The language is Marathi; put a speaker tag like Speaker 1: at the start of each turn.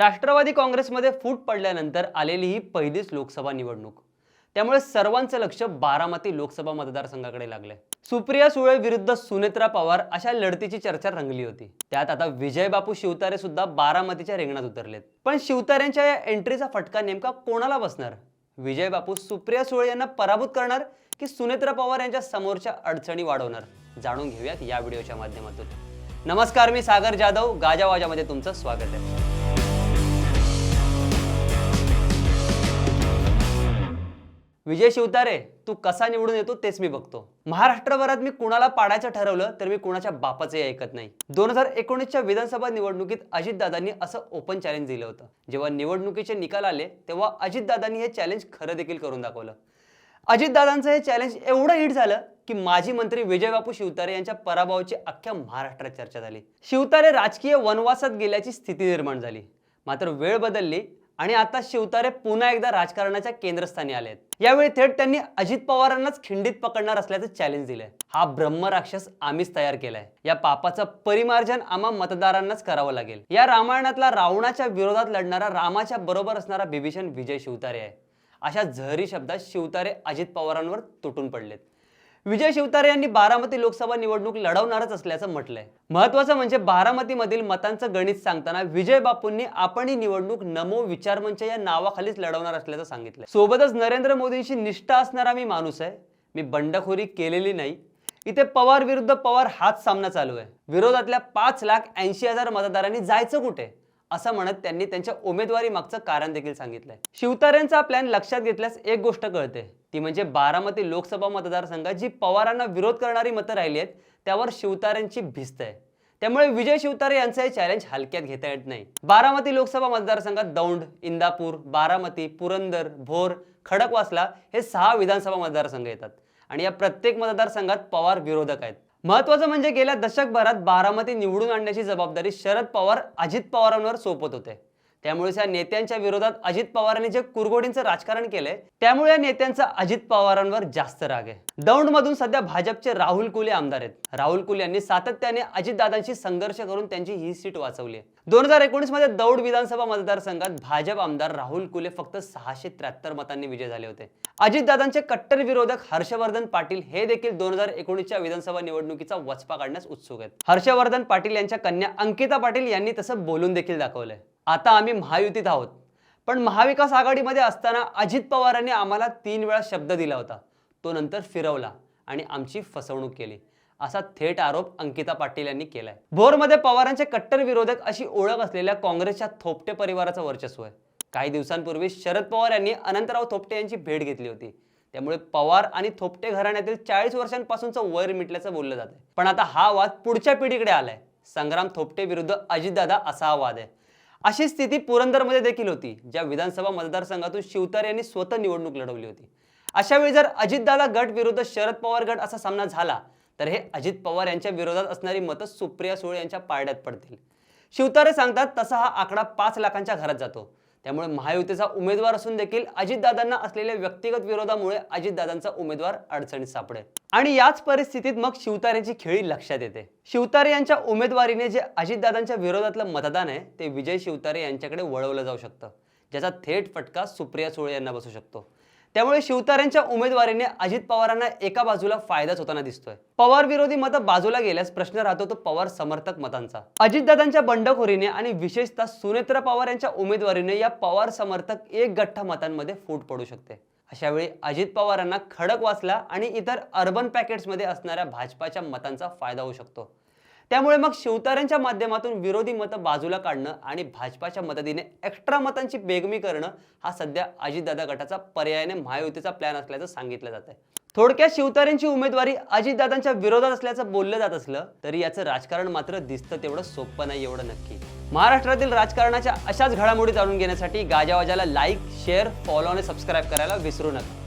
Speaker 1: राष्ट्रवादी काँग्रेसमध्ये फूट पडल्यानंतर आलेली ही पहिलीच लोकसभा निवडणूक. त्यामुळे सर्वांचं लक्ष बारामती लोकसभा मतदारसंघाकडे लागलंय. सुप्रिया सुळे विरुद्ध सुनेत्रा पवार अशा लढतीची चर्चा रंगली होती. त्यात आता विजय बापू शिवतारे सुद्धा बारामतीच्या रिंगणात उतरलेत. पण शिवतारेंच्या या एंट्रीचा फटका नेमका कोणाला बसणार? विजय बापू सुप्रिया सुळे यांना पराभूत करणार की सुनेत्रा पवार यांच्या समोरच्या अडचणी वाढवणार? जाणून घेऊयात या व्हिडिओच्या माध्यमातून. नमस्कार मी सागर जाधव. गाजावाजामध्ये तुमचं स्वागत आहे. विजय शिवतारे तू कसा निवडून येतो तेच मी बघतो. महाराष्ट्रभरात मी कुणाला पाडायचं ठरवलं तर मी कुणाच्या बापाचे ऐकत नाही. दोन हजार एकोणीसच्या विधानसभा निवडणुकीत अजितदादांनी असं ओपन चॅलेंज दिलं होतं. जेव्हा निवडणुकीचे निकाल आले तेव्हा अजितदादांनी हे चॅलेंज खरं देखील करून दाखवलं. अजितदादांचं हे चॅलेंज एवढं हिट झालं की माजी मंत्री विजयबापू शिवतारे यांच्या पराभवाची अख्ख्या महाराष्ट्रात चर्चा झाली. शिवतारे राजकीय वनवासात गेल्याची स्थिती निर्माण झाली. मात्र वेळ बदलली आणि आता शिवतारे पुन्हा एकदा राजकारणाच्या केंद्रस्थानी आले आहेत यावेळी थेट त्यांनी अजित पवारांनाच खिंडीत पकडणार असल्याचं चॅलेंज दिलंय. हा ब्रह्मराक्षस आम्हीच तयार केलाय. या पापाचं परिमार्जन आम्हा मतदारांनाच करावं लागेल. या रामायणातला रावणाच्या विरोधात लढणारा रामाच्या बरोबर असणारा बिभीषण विजय शिवतारे आहे. अशा झहरी शब्दात शिवतारे अजित पवारांवर तुटून पडलेत. विजय शिवतारे यांनी बारामती लोकसभा निवडणूक लढवणारच असल्याचं म्हटलंय. महत्वाचं म्हणजे बारामतीमधील मतांचं गणित सांगताना विजय बापूंनी आपण ही निवडणूक नमो विचारमंच या नावाखालीच लढवणार असल्याचं सांगितलंय. सोबतच नरेंद्र मोदींशी निष्ठा असणारा मी माणूस आहे. मी बंडखोरी केलेली नाही. इथे पवार विरुद्ध पवार हाच सामना चालू आहे. विरोधातल्या पाच लाख ऐंशी हजार मतदारांनी जायचं कुठे? असं म्हणत त्यांनी त्यांच्या उमेदवारी मागचं कारण देखील सांगितलंय. शिवतारेंचा प्लॅन लक्षात घेतल्यास एक गोष्ट कळते. ती म्हणजे बारामती लोकसभा मतदारसंघात जी पवारांना विरोध करणारी मतं राहिली आहेत त्यावर शिवतारेंची भिस्त आहे. त्यामुळे विजय शिवतारे यांचं हे चॅलेंज हलक्यात घेता येत नाही. बारामती लोकसभा मतदारसंघात दौंड इंदापूर बारामती पुरंदर भोर खडकवासला हे सहा विधानसभा मतदारसंघ येतात. आणि या प्रत्येक मतदारसंघात पवार विरोधक आहेत. महत्वाचं म्हणजे गेल्या दशकभरात बारामती निवडून आणण्याची जबाबदारी शरद पवार अजित पवारांवर सोपत होते. त्यामुळे या नेत्यांच्या विरोधात अजित पवारांनी जे कुरगोडींचं राजकारण केलंय त्यामुळे या नेत्यांचा अजित पवारांवर जास्त राग आहे. दौंड मधून सध्या भाजपचे राहुल कुले आमदार आहेत. राहुल कुले यांनी सातत्याने अजितदादांशी संघर्ष करून त्यांची ही सीट वाचवली आहे. दोन हजार एकोणीसमध्ये दौंड विधानसभा मतदारसंघात भाजप आमदार राहुल कुले फक्त सहाशे त्र्याहत्तर मतांनी विजय झाले होते. अजितदादांचे कट्टर विरोधक हर्षवर्धन पाटील हे देखील दोन हजार एकोणीसच्या विधानसभा निवडणुकीचा वचपा काढण्यास उत्सुक आहेत. हर्षवर्धन पाटील यांच्या कन्या अंकिता पाटील यांनी तसं बोलून देखील दाखवलंय. आता आम्ही महायुतीत आहोत. पण महाविकास आघाडीमध्ये असताना अजित पवारांनी आम्हाला तीन वेळा शब्द दिला होता. तो नंतर फिरवला आणि आमची फसवणूक केली. असा थेट आरोप अंकिता पाटील यांनी केलाय. भोरमध्ये पवारांचे कट्टर विरोधक अशी ओळख असलेल्या काँग्रेसच्या थोपटे परिवाराचं वर्चस्व आहे. काही दिवसांपूर्वी शरद पवार यांनी अनंतराव थोपटे यांची भेट घेतली होती. त्यामुळे पवार आणि थोपटे घराण्यातील चाळीस वर्षांपासूनचं वैर मिटल्याचं बोललं जातं पण आता हा वाद पुढच्या पिढीकडे आलाय. संग्राम थोपटे विरुद्ध अजितदादा असा हा वाद आहे. अशी स्थिती पुरंदरमध्ये देखील होती ज्या विधानसभा मतदारसंघातून शिवतारे यांनी स्वतः निवडणूक लढवली होती. अशा वेळी जर अजितदादा गट विरुद्ध शरद पवार गट असा सामना झाला तर हे अजित पवार यांच्या विरोधात असणारी मतं सुप्रिया सुळे यांच्या पारड्यात पडतील. शिवतारे सांगतात तसा हा आकडा पाच लाखांच्या घरात जातो. त्यामुळे महायुतीचा उमेदवार असून देखील अजितदादांना असलेल्या व्यक्तिगत विरोधामुळे अजितदादांचा उमेदवार अडचणीत सापडेल. आणि याच परिस्थितीत मग शिवतारेची खेळी लक्षात येते. शिवतारे यांच्या उमेदवारीने जे अजितदादांच्या विरोधातलं मतदान आहे ते विजय शिवतारे यांच्याकडे वळवलं जाऊ शकतं. ज्याचा थेट फटका सुप्रिया सुळे यांना बसू शकतो. त्यामुळे शिवतारेंच्या उमेदवारीने अजित पवारांना एका बाजूला फायदाच होताना दिसतोय. पवार विरोधी मतं बाजूला गेल्यास प्रश्न राहतो तो पवार समर्थक मतांचा. अजितदादांच्या बंडखोरीने आणि विशेषतः सुनेत्र पवार यांच्या उमेदवारीने या पवार समर्थक एक गठ्ठा मतांमध्ये फूट पडू शकते. अशा वेळी अजित पवारांना खडक वाचला आणि इतर अर्बन पॅकेट्समध्ये असणाऱ्या भाजपाच्या मतांचा फायदा होऊ शकतो. त्यामुळे मग शिवतारेंच्या माध्यमातून विरोधी मतं बाजूला काढणं आणि भाजपाच्या मदतीने एक्स्ट्रा मतांची बेगमी करणं हा सध्या अजितदादा गटाचा पर्यायाने महायुतीचा प्लॅन असल्याचं सांगितलं जात आहे थोडक्यात शिवतारेंची उमेदवारी अजितदादांच्या विरोधात असल्याचं बोललं जात असलं तरी याचं राजकारण मात्र दिसतं तेवढं सोपं नाही एवढं नक्की. महाराष्ट्रातील राजकारणाच्या अशाच घडामोडी जाणून घेण्यासाठी गाजावाजाला लाईक शेअर फॉलो आणि सबस्क्राईब करायला विसरू नका.